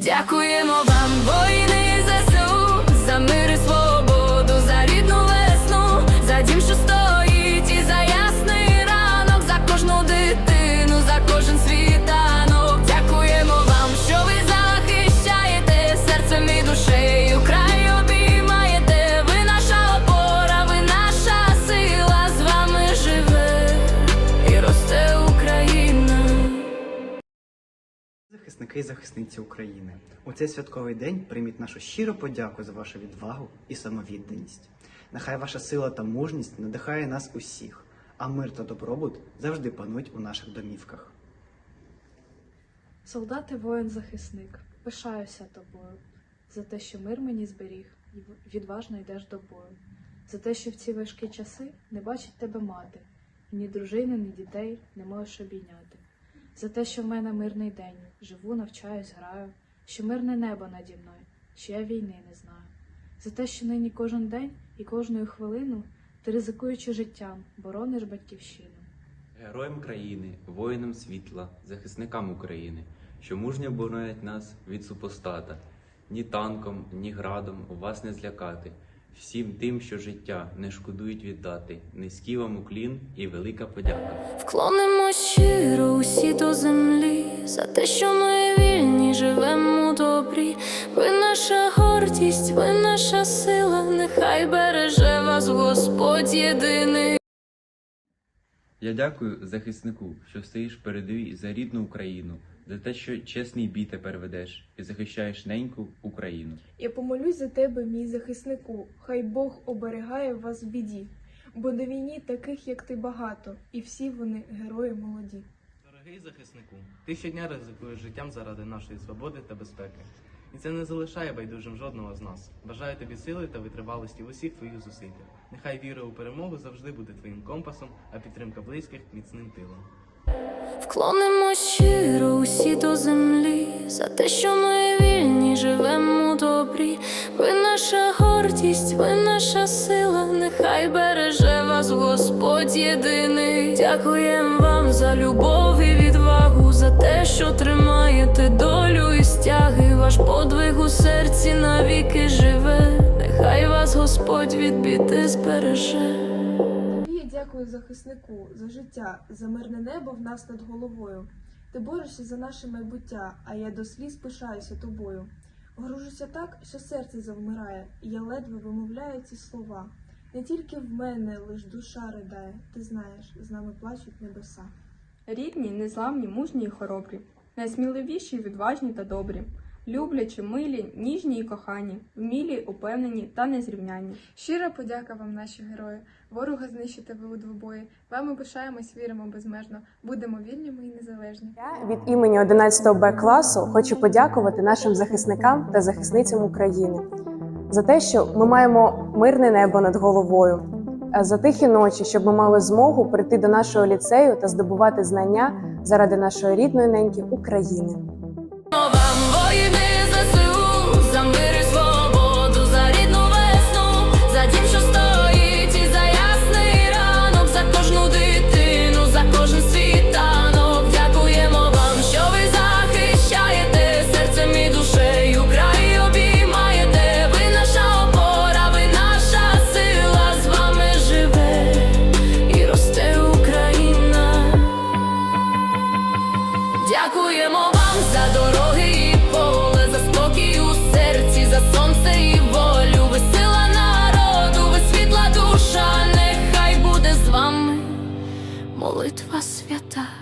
Дякуємо вам, воїни Захисники і захисниці України, у цей святковий день прийміть нашу щиру подяку за вашу відвагу і самовідданість. Нехай ваша сила та мужність надихає нас усіх, а мир та добробут завжди панують у наших домівках. Солдат і воїн-захисник, пишаюся тобою, за те, що мир мені зберіг, і відважно йдеш до бою, за те, що в ці важкі часи не бачить тебе мати, ні дружини, ні дітей не можеш обійняти, за те, що в мене мирний день, живу, навчаюсь, граю, що мирне небо наді мною, що я війни не знаю, за те, що нині кожен день і кожну хвилину ти, ризикуючи життям, борониш батьківщину. Героям країни, воїнам світла, захисникам України, що мужньо боронять нас від супостата. Ні танком, ні градом вас не злякати. Всім тим, що життя не шкодують віддати. Низький вам уклін і велика подяка. Вклонимо щиро усі до землі за те, що ми вільні, живемо добрі. Ви наша гордість, ви наша сила, нехай береже вас Господь єдиний. Я дякую захиснику, що стоїш передовій за рідну Україну, за те, що чесний бій тепер ведеш і захищаєш неньку Україну. Я помолюсь за тебе, мій захиснику, хай Бог оберігає вас в біді, бо на війні таких, як ти, багато, і всі вони герої молоді. Дорогий захиснику, ти щодня ризикуєш життям заради нашої свободи та безпеки. І це не залишає байдужим жодного з нас. Бажаю тобі сили та витривалості в усіх твоїх зусиллях. Нехай віра у перемогу завжди буде твоїм компасом, а підтримка близьких міцним тилом. Вклонимо щиро усі до землі за те, що ми вільні, живемо добрі. Ви наша гордість, ви наша сила, нехай береже вас Господь єдиний. Дякуємо вам за любов і відвагу, за те, що тримаєте стяги. Ваш подвиг у серці навіки живе. Нехай вас Господь від біди збереже. Тобі я дякую захиснику за життя, за мирне небо в нас над головою. Ти борешся за наше майбуття, а я до сліз пишаюся тобою. Гружуся так, що серце завмирає, і я ледве вимовляю ці слова. Не тільки в мене лиш душа ридає, ти знаєш, з нами плачуть небеса. Рідні, незламні, мужні і хоробрі, найсміливіші, відважні та добрі, люблячі, милі, ніжні і кохані, вмілі, упевнені та незрівнянні. Щира подяка вам, наші герої. Ворога знищите ви у двобої. Вами пишаємось, віримо безмежно. Будемо вільними і незалежні. Я від імені 11 Б класу хочу подякувати нашим захисникам та захисницям України за те, що ми маємо мирне небо над головою, а за тихі ночі, щоб ми мали змогу прийти до нашого ліцею та здобувати знання заради нашої рідної неньки України. ЗСУ, за молитва свята.